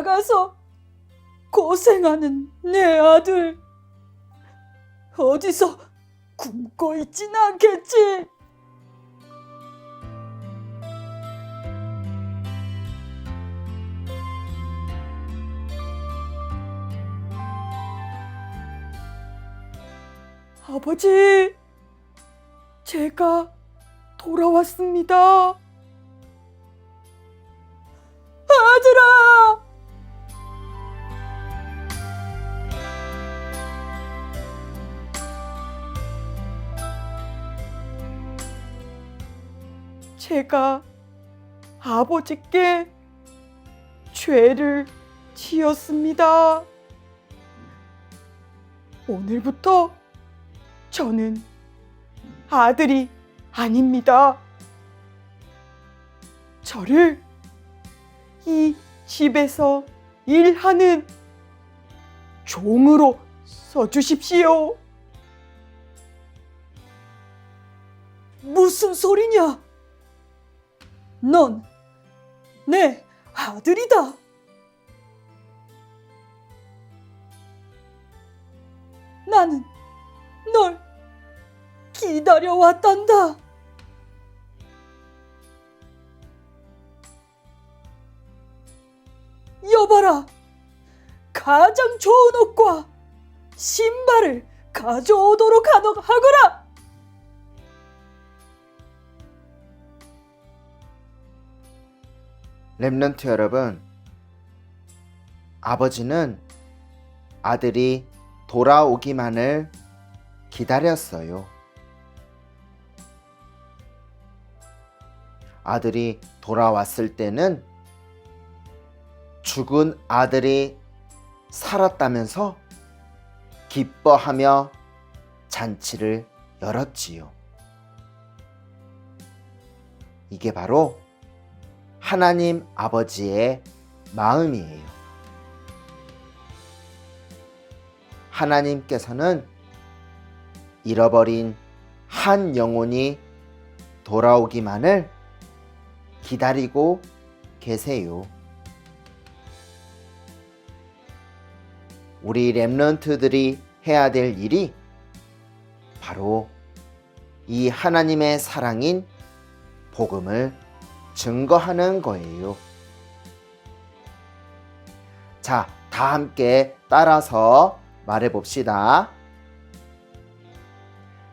나가서 고생하는 내 아들 어디서 굶고 있진 않겠지? 아버지, 제가 돌아왔습니다. 아들아! 제가 아버지께 죄를 지었습니다. 오늘부터 저는 아들이 아닙니다. 저를 이 집에서 일하는 종으로 써주십시오. 무슨 소리냐? 넌 내 아들이다. 나는 널 기다려왔단다. 여봐라. 가장 좋은 옷과 신발을 가져오도록 하거라. 랩런트 여러분, 아버지는 아들이 돌아오기만을 기다렸어요. 아들이 돌아왔을 때는 죽은 아들이 살았다면서 기뻐하며 잔치를 열었지요. 이게 바로 하나님 아버지의 마음이에요. 하나님께서는 잃어버린 한 영혼이 돌아오기만을 기다리고 계세요. 우리 랩런트들이 해야 될 일이 바로 이 하나님의 사랑인 복음을 증거하는 거예요. 자, 다 함께 따라서 말해 봅시다.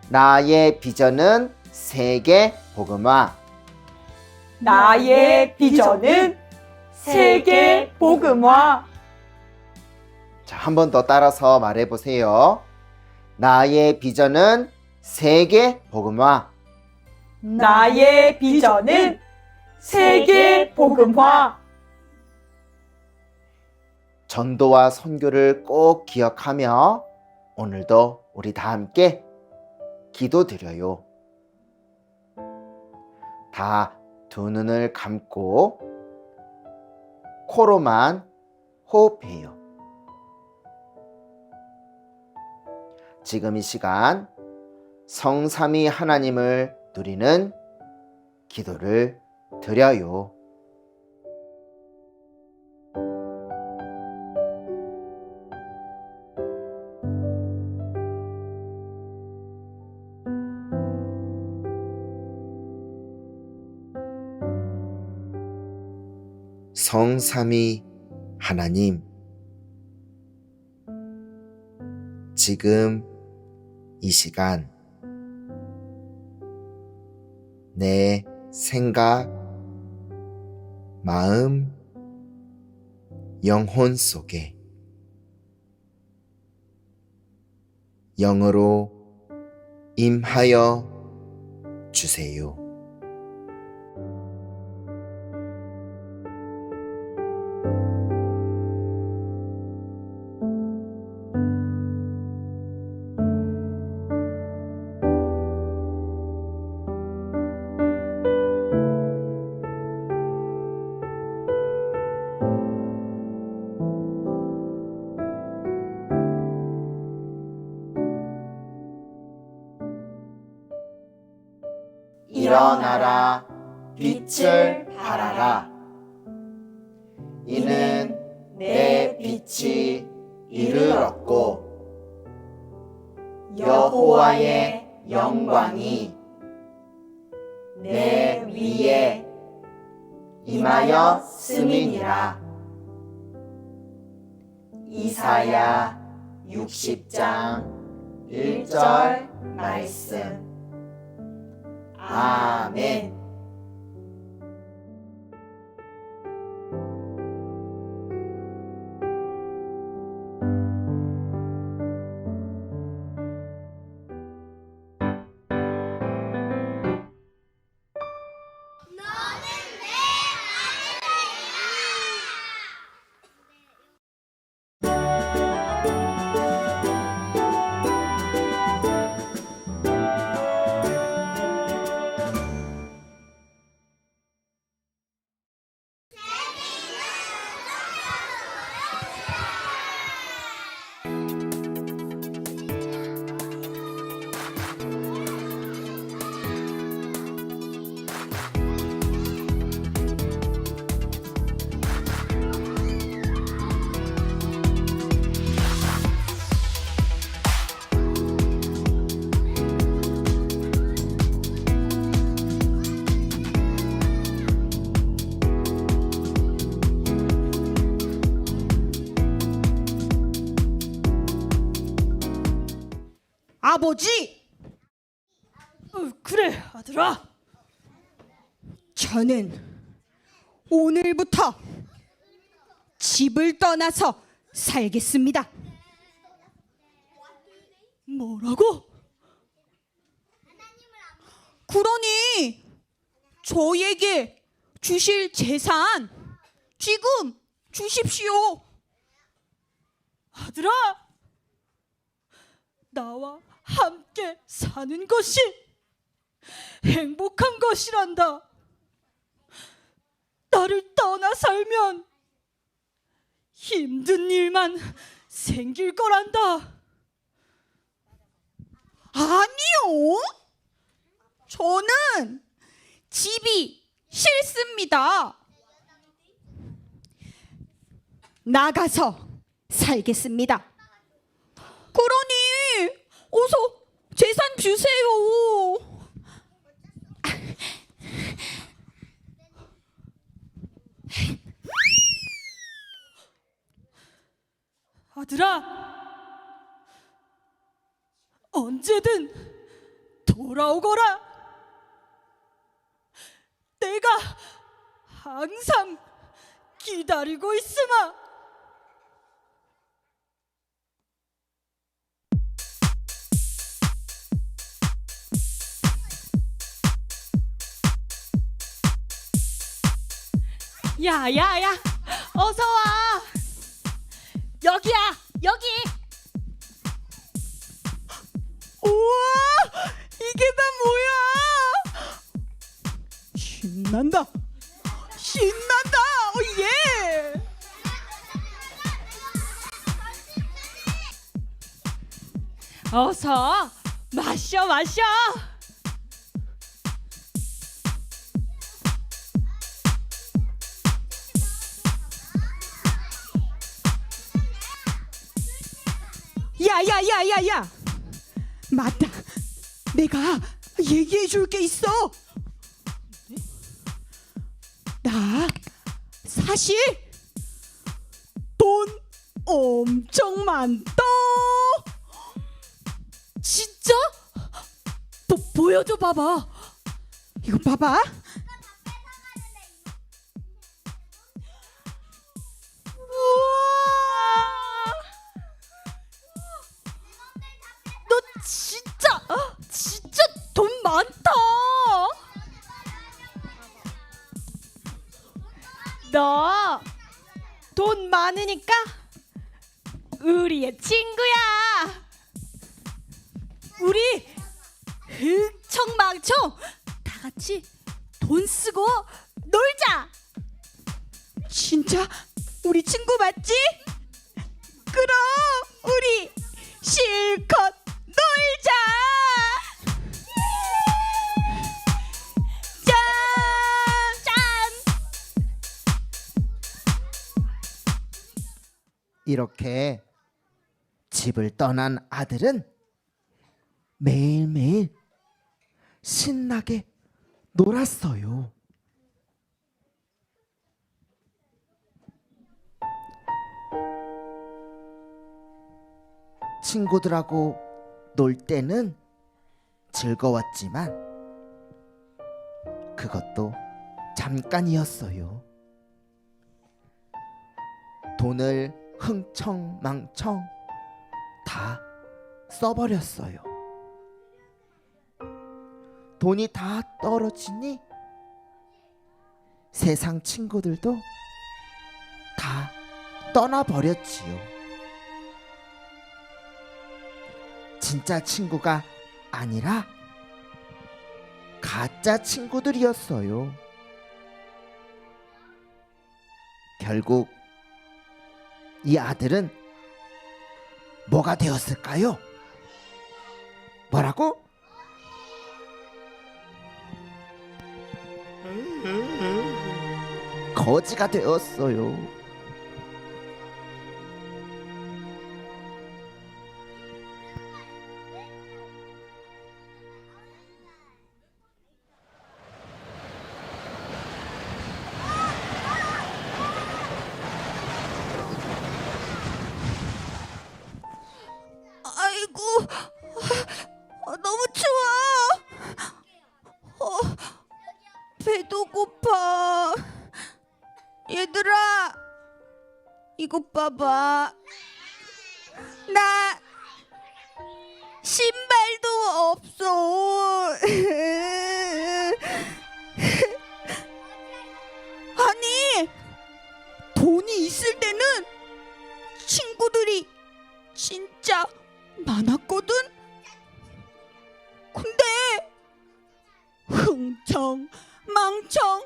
나의 비전은 세계 복음화. 나의 비전은 세계 복음화. 자, 한 번 더 따라서 말해 보세요. 나의 비전은 세계 복음화. 나의 비전은 세계 복음화. 전도와 선교를 꼭 기억하며 오늘도 우리 다 함께 기도드려요. 다 두 눈을 감고 코로만 호흡해요. 지금 이 시간 성삼위 하나님을 누리는 기도를 드려요. 성삼위 하나님, 지금 이 시간 내 생각, 마음, 영혼 속에 영으로 임하여 주세요. 임하여 스민이라. 이사야 60장 1절 말씀. 아멘 저는 오늘부터 집을 떠나서 살겠습니다. 뭐라고? 그러니 저에게 주실 재산 지금 주십시오. 아들아 나와 함께 사는 것이 행복한 것이란다 나를 떠나 살면 힘든 일만 생길 거란다 아니요. 저는 집이 싫습니다. 나가서 살겠습니다. 그러니 어서 재산 주세요. 아들아 언제든 돌아오거라. 내가 항상 기다리고 있으마. 야야야 어서 와 여기야 여기 우와, 이게 다 뭐야? 신난다. 신난다. 오, 예. 어서 마셔 마셔 야야야야야. 맞다. 내가 얘기해 줄 게 있어. 나 사실 돈 엄청 많다. 진짜? 보, 보여줘 봐봐 이거 봐봐. 많다. 너 돈 많으니까 우리의 친구야. 우리 흥청망청 다 같이 돈 쓰고 놀자. 진짜 우리 친구 맞지? 그럼 우리 실컷 이렇게 집을 떠난 아들은 매일매일 신나게 놀았어요. 친구들하고 놀 때는 즐거웠지만 그것도 잠깐이었어요. 돈을 흥청망청 다 써버렸어요. 돈이 다 떨어지니 세상 친구들도 다 떠나버렸지요. 진짜 친구가 아니라 가짜 친구들이었어요. 결국 이 아들은 뭐가 되었을까요? 뭐라고? 거지가 되었어요. 배도 고파. 얘들아, 이것 봐봐. 나 신발도 없어. 아니, 돈이 있을 때는 친구들이 진짜 많았거든. 근데 흥청 망청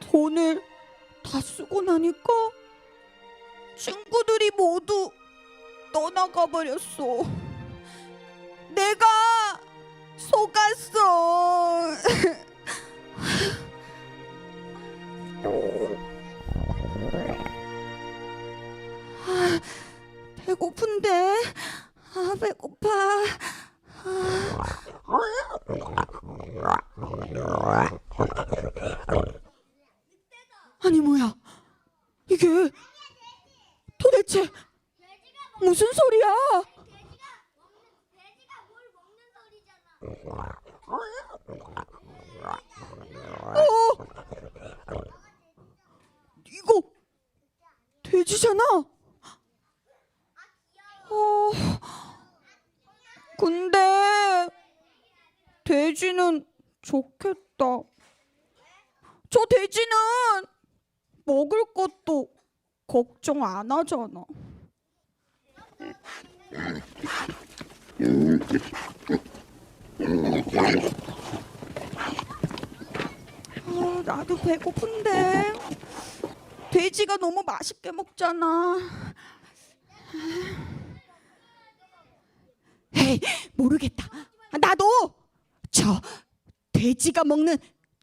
돈을 다 쓰고 나니까 친구들이 모두 떠나가 버렸어. 내가 속았어. 아, 배고픈데 아 배고파 아 Rock, rock, rock. 걱정 안 하잖아. 아, 나도 배고픈데 돼지가 너무 맛있게 먹잖아. 에이 모르겠다. 아, 나도 저 돼지가 먹는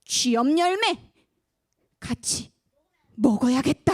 쥐염 열매 같이 먹어야겠다.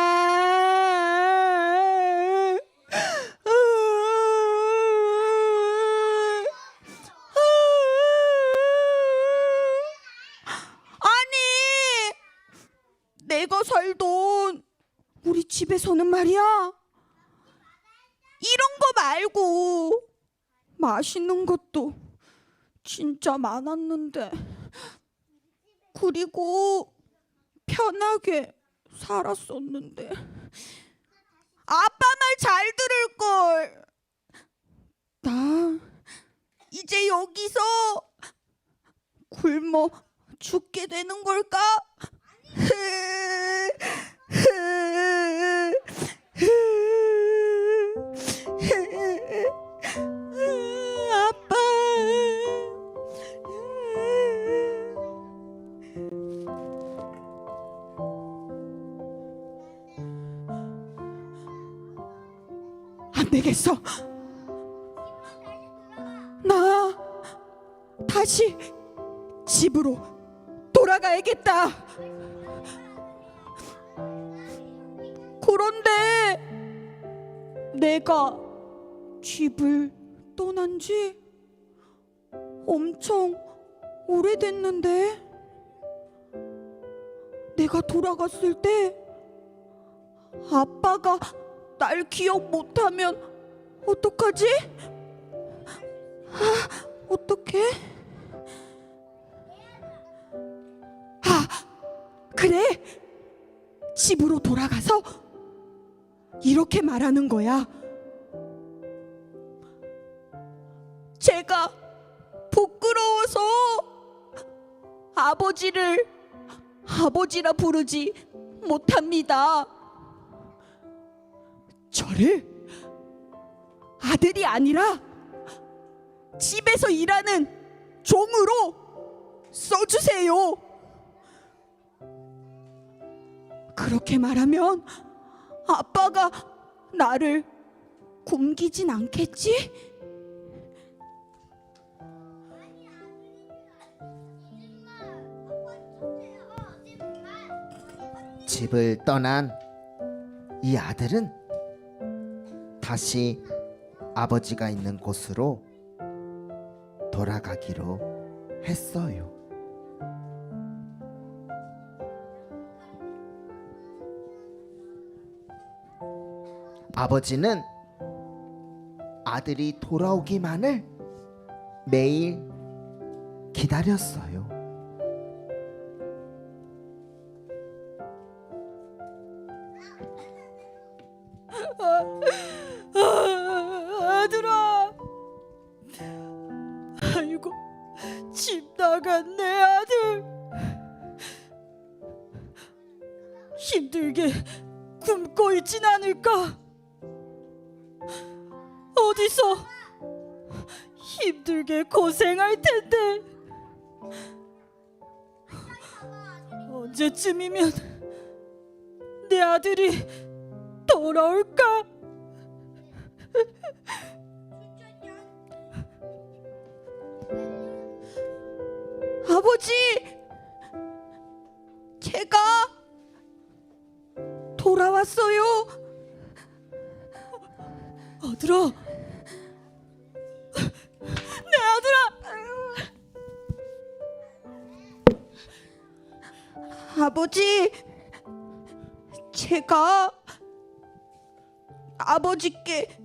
아니, 내가 살던 집에서는 말이야. 이런 거 말고 맛있는 것도 진짜 많았는데. 그리고 편하게 살았었는데. 아빠 말 잘 들을 걸. 나 이제 여기서 굶어 죽게 되는 걸까? 아빠. 안 되겠어. 나 다시 집으로 돌아가야겠다. 그런데 내가 집을 떠난 지 엄청 오래됐는데 내가 돌아갔을 때 아빠가 날 기억 못하면 어떡하지? 아, 어떡해? 아, 그래. 집으로 돌아가서 이렇게 말하는 거야. 제가 부끄러워서 아버지를 아버지라 부르지 못합니다. 저를 아들이 아니라 집에서 일하는 종으로 써주세요. 그렇게 말하면 아빠가 나를 굶기진 않겠지? 집을 떠난 이 아들은 다시 아버지가 있는 곳으로 돌아가기로 했어요. 아버지는 아들이 돌아오기만을 매일 기다렸어요. 아, 아들아 아이고 집 나간 내 아들 힘들게 굶고 있진 않을까 어디서 힘들게 고생할 텐데 언제쯤이면 내 아들이 돌아올까? 아버지, 제가 돌아왔어요. 아들아, 내 아들아. 아버지, 제가 아버지께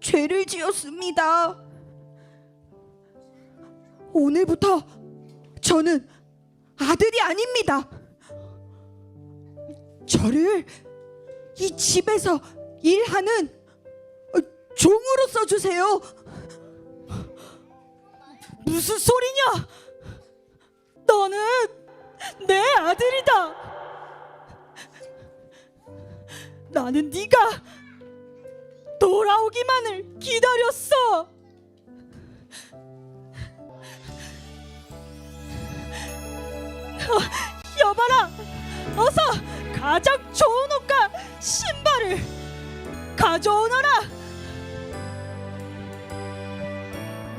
죄를 지었습니다. 오늘부터 저는 아들이 아닙니다. 저를 이 집에서 일하는 종으로 써주세요. 무슨 소리냐? 너는 내 아들이다. 나는 네가 돌아오기만을 기다렸어. 어, 여봐라, 어서 가장 좋은 옷과 신발을 가져오너라.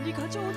빨리 가져오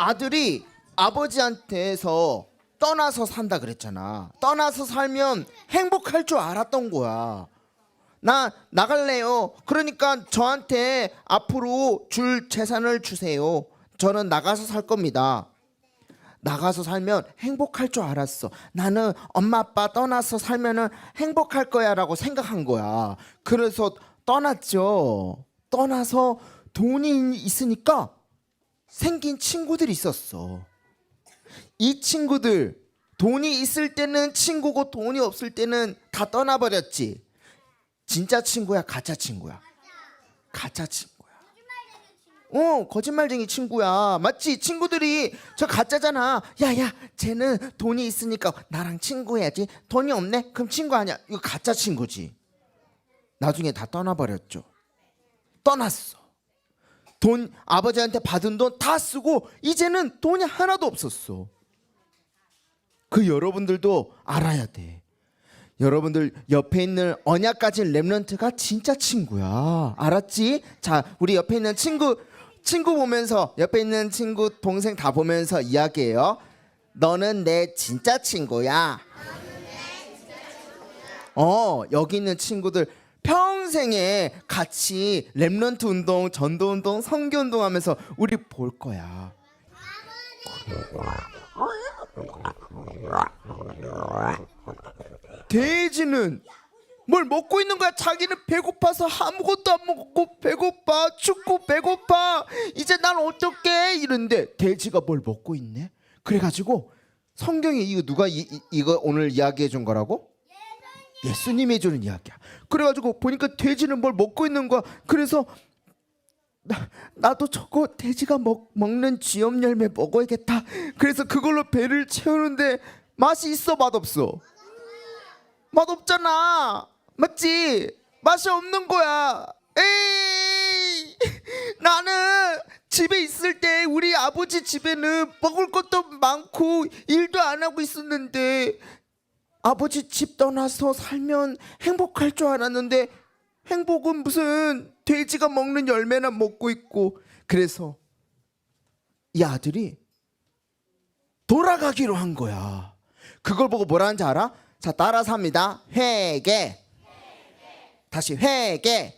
아들이 아버지한테서 떠나서 산다 그랬잖아. 떠나서 살면 행복할 줄 알았던 거야. 나 나갈래요. 그러니까 저한테 앞으로 줄 재산을 주세요. 저는 나가서 살 겁니다. 나가서 살면 행복할 줄 알았어. 나는 엄마 아빠 떠나서 살면은 행복할 거야라고 생각한 거야. 그래서 떠났죠. 떠나서 돈이 있으니까 생긴 친구들이 있었어. 이 친구들 돈이 있을 때는 친구고 돈이 없을 때는 다 떠나버렸지. 진짜 친구야, 가짜 친구야. 가짜 친구야. 어, 거짓말쟁이 친구야. 맞지? 친구들이 저 가짜잖아. 야, 야, 쟤는 돈이 있으니까 나랑 친구해야지. 돈이 없네? 그럼 친구 아니야. 이거 가짜 친구지. 나중에 다 떠나버렸죠. 떠났어. 돈 아버지한테 받은 돈 다 쓰고 이제는 돈이 하나도 없었어. 그 여러분들도 알아야 돼. 여러분들 옆에 있는 언약 가진 렘넌트가 진짜 친구야. 알았지? 자, 우리 옆에 있는 친구 친구 보면서 옆에 있는 친구 동생 다 보면서 이야기해요. 너는 내 진짜 친구야. 어, 여기 있는 친구들 평생에 같이 렘넌트 운동, 전도 운동, 성교 운동 하면서 우리 볼 거야. 돼지는 뭘 먹고 있는 거야? 자기는 배고파서 아무것도 안 먹고 배고파 춥고 배고파 이제 난 어떡해 이런데 돼지가 뭘 먹고 있네? 그래가지고 성경에 이거 누가 이, 이, 이거 오늘 이야기해 준 거라고? 예수님이 해주는 이야기야. 그래가지고 보니까 돼지는 뭘 먹고 있는 거야. 그래서 나, 나도 저거 돼지가 먹, 먹는 쥐염 열매 먹어야겠다. 그래서 그걸로 배를 채우는데 맛이 있어 맛없어? 맛없잖아. 맞지? 맛이 없는 거야. 에이! 나는 집에 있을 때 우리 아버지 집에는 먹을 것도 많고 일도 안 하고 있었는데 아버지 집 떠나서 살면 행복할 줄 알았는데 행복은 무슨 돼지가 먹는 열매나 먹고 있고 그래서 이 아들이 돌아가기로 한 거야. 그걸 보고 뭐라 하는지 알아? 자 따라서 합니다. 회개. 다시 회개.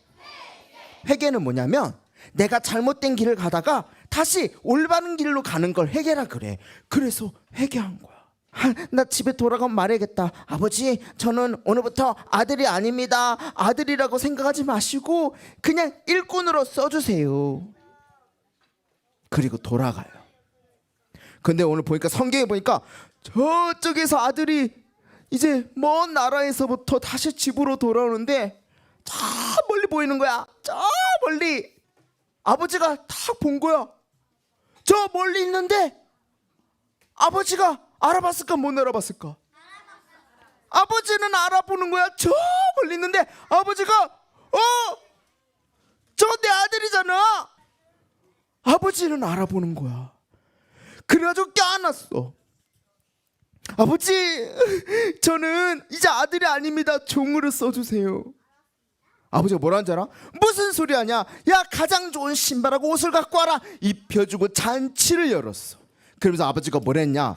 회개는 뭐냐면 내가 잘못된 길을 가다가 다시 올바른 길로 가는 걸 회개라 그래. 그래서 회개한 거야. 아, 나 집에 돌아가면 말해야겠다. 아버지, 저는 오늘부터 아들이 아닙니다. 아들이라고 생각하지 마시고 그냥 일꾼으로 써주세요. 그리고 돌아가요. 근데 오늘 보니까 성경에 보니까 저쪽에서 아들이 이제 먼 나라에서부터 다시 집으로 돌아오는데 저 멀리 보이는 거야. 저 멀리 아버지가 딱 본 거야. 저 멀리 있는데 아버지가 알아봤을까 못 알아봤을까? 아버지는 알아보는 거야. 저 멀리 있는데 아버지가 어, 저 내 아들이잖아. 아버지는 알아보는 거야. 그래가지고 껴안았어. 아버지, 저는 이제 아들이 아닙니다. 종으로 써주세요. 아버지가 뭐라는 줄 알아? 무슨 소리 하냐? 야 가장 좋은 신발하고 옷을 갖고 와라 입혀주고 잔치를 열었어 그러면서 아버지가 뭐랬냐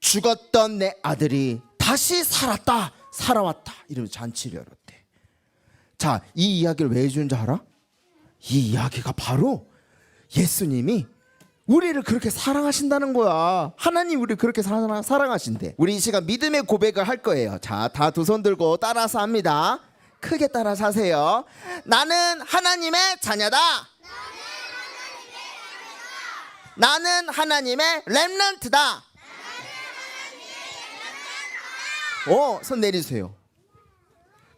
죽었던 내 아들이 다시 살았다 살아왔다 이러면서 잔치를 열었대 자 이 이야기를 왜 해주는지 알아? 이 이야기가 바로 예수님이 우리를 그렇게 사랑하신다는 거야. 하나님 우리를 그렇게 사랑, 사랑하신대. 우리 이 시간 믿음의 고백을 할 거예요. 자, 다 두 손 들고 따라서 합니다. 크게 따라서 하세요. 나는 하나님의 자녀다. 나는 하나님의 렘넌트다. 어, 손 내리세요.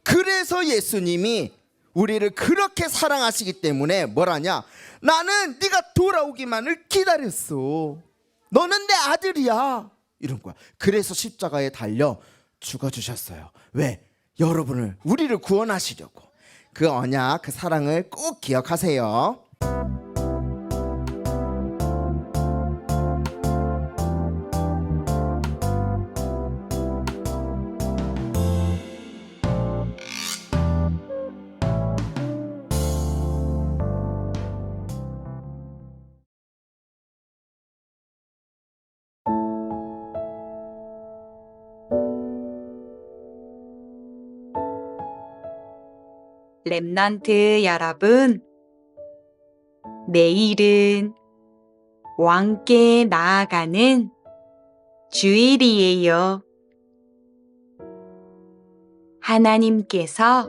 그래서 예수님이 우리를 그렇게 사랑하시기 때문에 뭐라냐? 나는 네가 돌아오기만을 기다렸어. 너는 내 아들이야. 이런 거야. 그래서 십자가에 달려 죽어 주셨어요. 왜? 여러분을 우리를 구원하시려고. 그 언약, 그 사랑을 꼭 기억하세요. 랩넌트 여러분, 내일은 왕께 나아가는 주일이에요. 하나님께서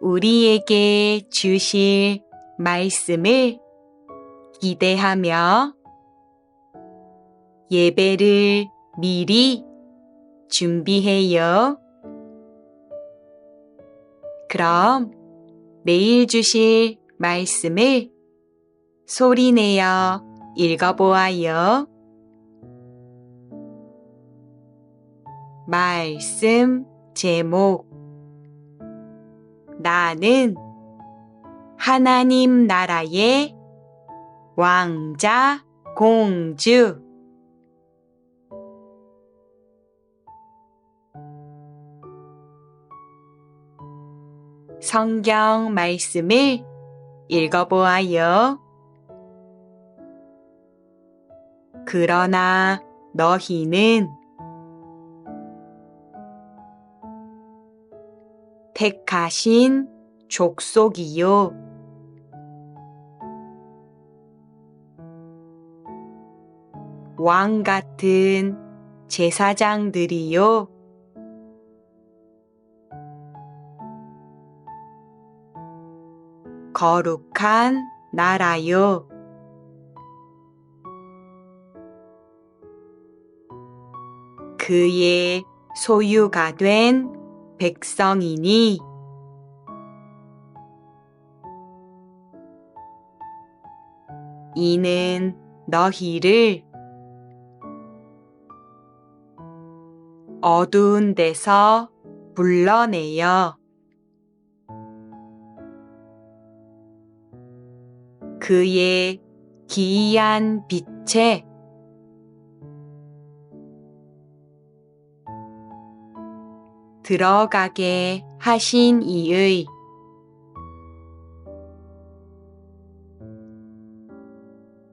우리에게 주실 말씀을 기대하며 예배를 미리 준비해요. 그럼 내일 주실 말씀을 소리내어 읽어보아요. 말씀 제목 나는 하나님 나라의 왕자 공주 성경 말씀을 읽어보아요. 그러나 너희는 택하신 족속이요. 왕 같은 제사장들이요. 거룩한 나라요. 그의 소유가 된 백성이니 이는 너희를 어두운 데서 불러내어 그의 기이한 빛에 들어가게 하신 이의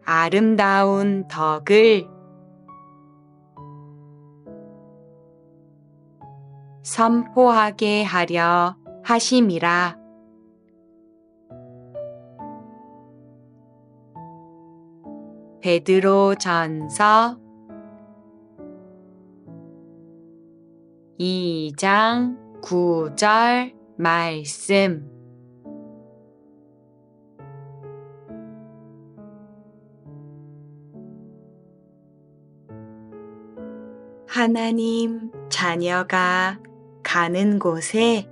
아름다운 덕을 선포하게 하려 하심이라. 베드로 전서 2장 9절 말씀 하나님 자녀가 가는 곳에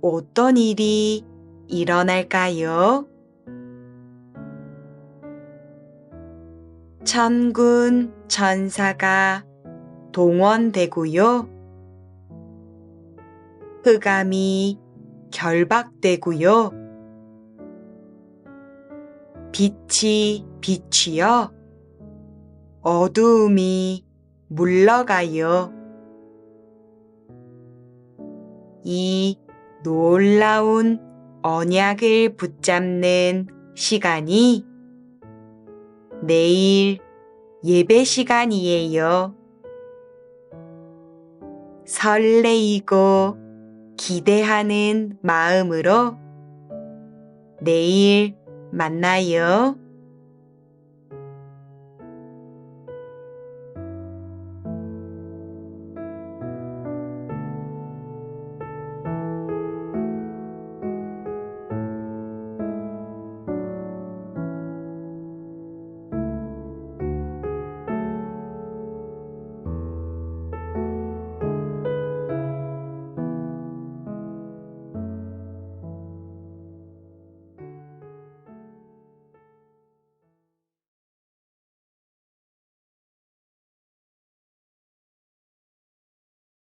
어떤 일이 일어날까요? 천군 천사가 동원되고요. 흑암이 결박되고요. 빛이 비치어 어두움이 물러가요. 이 놀라운 언약을 붙잡는 시간이 내일 예배 시간이에요. 설레이고 기대하는 마음으로 내일 만나요.